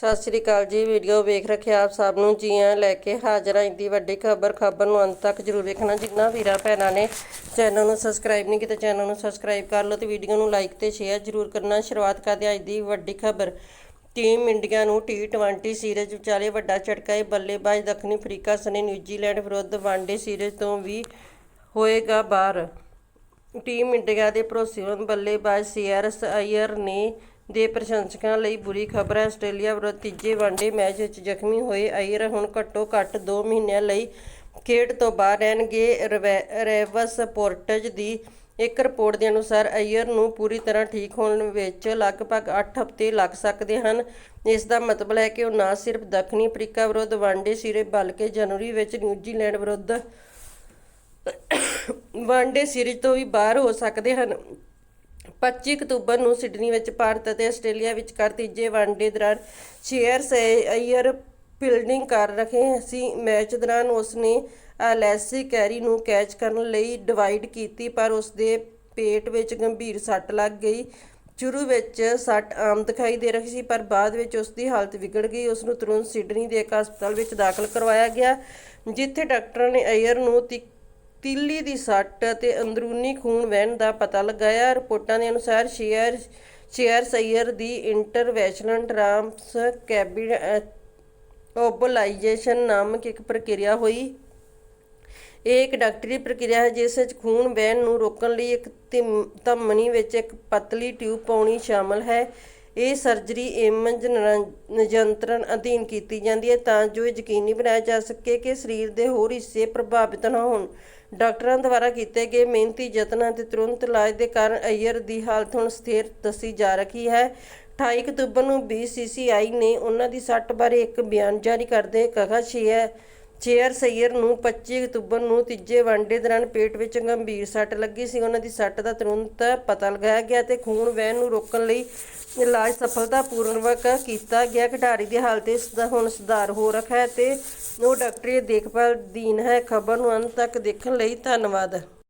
ਸਤਿ ਸ੍ਰੀ ਅਕਾਲ ਜੀ, ਵੀਡੀਓ ਵੇਖ ਰੱਖਿਆ ਆਪ ਸਭ ਨੂੰ, ਜੀ ਆਇਆਂ ਲੈ ਕੇ ਹਾਜ਼ਰ ਹਾਂ। ਇੰਦੀ ਵੱਡੀ ਖਬਰ ਖਬਰ ਨੂੰ ਅੰਤ ਤੱਕ ਜਰੂਰ ਵੇਖਣਾ, ਜਿੰਨਾ ਵੀਰਾਂ ਭੈਣਾਂ ਨੇ ਚੈਨਲ ਨੂੰ ਸਬਸਕ੍ਰਾਈਬ ਨਹੀਂ ਕੀਤਾ, ਚੈਨਲ ਨੂੰ ਸਬਸਕ੍ਰਾਈਬ ਕਰ ਲਓ ਤੇ ਵੀਡੀਓ ਨੂੰ ਲਾਈਕ ਤੇ ਸ਼ੇਅਰ ਜਰੂਰ ਕਰਨਾ। ਸ਼ੁਰੂਆਤ ਕਰਦੇ ਹਾਂ ਅੱਜ ਦੀ ਵੱਡੀ ਖਬਰ। ਟੀਮ ਇੰਡੀਆ ਨੂੰ ਟੀ20 ਸੀਰੀਜ਼ ਵਿਚਾਲੇ ਵੱਡਾ ਝਟਕਾ ਹੈ। ਬੱਲੇਬਾਜ਼ ਦੱਖਣੀ ਅਫਰੀਕਾ ਸਣੇ ਨਿਊਜ਼ੀਲੈਂਡ ਵਿਰੁੱਧ ਵਨਡੇ ਸੀਰੀਜ਼ ਤੋਂ ਵੀ ਹੋਏਗਾ ਬਾਹਰ। ਟੀਮ ਇੰਡੀਆ ਦੇ ਭਰੋਸੇਮੰਦ ਬੱਲੇਬਾਜ਼ ਸੀਆਰਐਸ ਅਈਅਰ ਨੇ ਦੇ ਪ੍ਰਸ਼ੰਸਕਾਂ ਲਈ ਬੁਰੀ ਖਬਰ ਹੈ। ਆਸਟ੍ਰੇਲੀਆ ਵਿਰੁੱਧ ਤੀਜੇ ਵਨਡੇ ਮੈਚ ਵਿੱਚ ਜ਼ਖਮੀ ਹੋਏ ਅਈਅਰ ਹੁਣ ਘੱਟੋ ਘੱਟ 2 ਮਹੀਨਿਆਂ ਲਈ ਖੇਡ ਤੋਂ ਬਾਹਰ ਰਹਿਣਗੇ। ਰਵੈ- ਰੇਵਸ ਪੋਰਟਜ ਦੀ ਇੱਕ ਰਿਪੋਰਟ ਦੇ ਅਨੁਸਾਰ ਅਈਅਰ ਨੂੰ ਪੂਰੀ ਤਰ੍ਹਾਂ ਠੀਕ ਹੋਣ ਵਿੱਚ ਲਗਭਗ 8 ਹਫ਼ਤੇ ਲੱਗ ਸਕਦੇ ਹਨ। ਇਸ ਦਾ ਮਤਲਬ ਹੈ ਕਿ ਉਹ ਨਾ ਸਿਰਫ ਦੱਖਣੀ ਅਫਰੀਕਾ ਵਿਰੁੱਧ ਵਨਡੇ ਸੀਰੀਜ਼ ਬਲਕਿ ਜਨਵਰੀ ਵਿੱਚ ਨਿਊਜ਼ੀਲੈਂਡ ਵਿਰੁੱਧ ਵਨਡੇ ਸੀਰੀਜ਼ ਤੋਂ ਵੀ ਬਾਹਰ ਹੋ ਸਕਦੇ ਹਨ। 25 ਅਕਤੂਬਰ ਨੂੰ ਸਿਡਨੀ ਵਿੱਚ ਭਾਰਤ ਅਤੇ ਆਸਟ੍ਰੇਲੀਆ ਵਿਚਕਾਰ ਤੀਜੇ ਵਨਡੇ ਦੌਰਾਨ ਸ਼ੇਅਰਸ ਅਈਅਰ ਫੀਲਡਿੰਗ ਕਰ ਰਹੇ ਸੀ। ਮੈਚ ਦੌਰਾਨ ਉਸਨੇ ਅਲੈਸੀ ਕੈਰੀ ਨੂੰ ਕੈਚ ਕਰਨ ਲਈ ਡਿਵਾਈਡ ਕੀਤੀ, ਪਰ ਉਸਦੇ ਪੇਟ ਵਿੱਚ ਗੰਭੀਰ ਸੱਟ ਲੱਗ ਗਈ। ਸ਼ੁਰੂ ਵਿੱਚ ਸੱਟ ਆਮ ਦਿਖਾਈ ਦੇ ਰਹੀ ਸੀ, ਪਰ ਬਾਅਦ ਵਿੱਚ ਉਸ ਦੀ ਹਾਲਤ ਵਿਗੜ ਗਈ। ਉਸ ਨੂੰ ਤੁਰੰਤ ਸਿਡਨੀ ਦੇ ਇੱਕ ਹਸਪਤਾਲ ਵਿੱਚ ਦਾਖਲ ਕਰਵਾਇਆ ਗਿਆ, ਜਿੱਥੇ ਡਾਕਟਰਾਂ ਨੇ ਅਈਅਰ ਨੂੰ ਤਿ- ਤਿੱਲੀ ਦੀ ਸੱਟ ਅਤੇ ਅੰਦਰੂਨੀ ਖੂਨ ਵਹਿਣ ਦਾ ਪਤਾ ਲਗਾਇਆ। ਰਿਪੋਰਟਾਂ ਦੇ ਅਨੁਸਾਰ ਸ਼ੇਅਰ ਸ਼ੇਅਰ ਸਈਅਰ ਦੀ ਇੰਟਰਵੈਸ਼ਨਲ ਟਰਾਂਸ ਕੈਬਿਨ ਓਬਲਾਈਜੇਸ਼ਨ ਨਾਮਕ ਇੱਕ ਪ੍ਰਕਿਰਿਆ ਹੋਈ। ਇਹ ਇੱਕ ਡਾਕਟਰੀ ਪ੍ਰਕਿਰਿਆ ਹੈ, ਜਿਸ ਵਿੱਚ ਖੂਨ ਵਹਿਣ ਨੂੰ ਰੋਕਣ ਲਈ ਇੱਕ ਧਿਮ- ਧਮਨੀ ਵਿੱਚ ਇੱਕ ਪਤਲੀ ਟਿਊਬ ਪਾਉਣੀ ਸ਼ਾਮਲ ਹੈ। ਇਹ ਸਰਜਰੀ ਇਮਜ ਨਿਯੰਤਰਣ ਅਧੀਨ ਕੀਤੀ ਜਾਂਦੀ ਹੈ ਤਾਂ ਜੋ ਇਹ ਯਕੀਨੀ ਬਣਾਇਆ ਜਾ ਸਕੇ ਕਿ ਸਰੀਰ ਦੇ ਹੋਰ ਹਿੱਸੇ ਪ੍ਰਭਾਵਿਤ ਨਾ ਹੋਣ। ਡਾਕਟਰਾਂ ਦੁਆਰਾ ਕੀਤੇ ਗਏ ਮਿਹਨਤੀ ਯਤਨਾਂ ਤੇ ਤੁਰੰਤ ਇਲਾਜ ਦੇ ਕਾਰਨ ਅਈਅਰ ਦੀ ਹਾਲਤ ਹੁਣ ਸਥਿਰ ਦੱਸੀ ਜਾ ਰਹੀ ਹੈ। 28 ਅਕਤੂਬਰ ਨੂੰ BCCI ਨੇ ਉਹਨਾਂ ਦੀ ਸੱਟ ਬਾਰੇ ਇੱਕ ਬਿਆਨ ਜਾਰੀ ਕਰਦੇ ਕਹਾ ਹੈ। ਚੇਅਰ ਸਈਅਰ ਨੂੰ 25 ਅਕਤੂਬਰ ਨੂੰ ਤੀਜੇ ਵਨਡੇ ਦੌਰਾਨ ਪੇਟ ਵਿੱਚ ਗੰਭੀਰ ਸੱਟ ਲੱਗੀ ਸੀ। ਉਹਨਾਂ ਦੀ ਸੱਟ ਦਾ ਤੁਰੰਤ ਪਤਾ ਲਗਾਇਆ ਗਿਆ ਤੇ ਖੂਨ ਵਹਿਣ ਨੂੰ ਰੋਕਣ ਲਈ ਇਲਾਜ ਸਫਲਤਾਪੂਰਵਕ ਕੀਤਾ ਗਿਆ। ਖਿਡਾਰੀ ਦੀ ਹਾਲਤ ਇਸ ਦਾ ਹੁਣ ਸੁਧਾਰ ਹੋ ਰੱਖਾ ਹੈ ਤੇ ਉਹ ਡਾਕਟਰੀ ਦੇਖਭਾਲ ਅਧੀਨ ਹੈ। ਖਬਰ ਨੂੰ ਅੰਤ ਤੱਕ ਦੇਖਣ ਲਈ ਧੰਨਵਾਦ।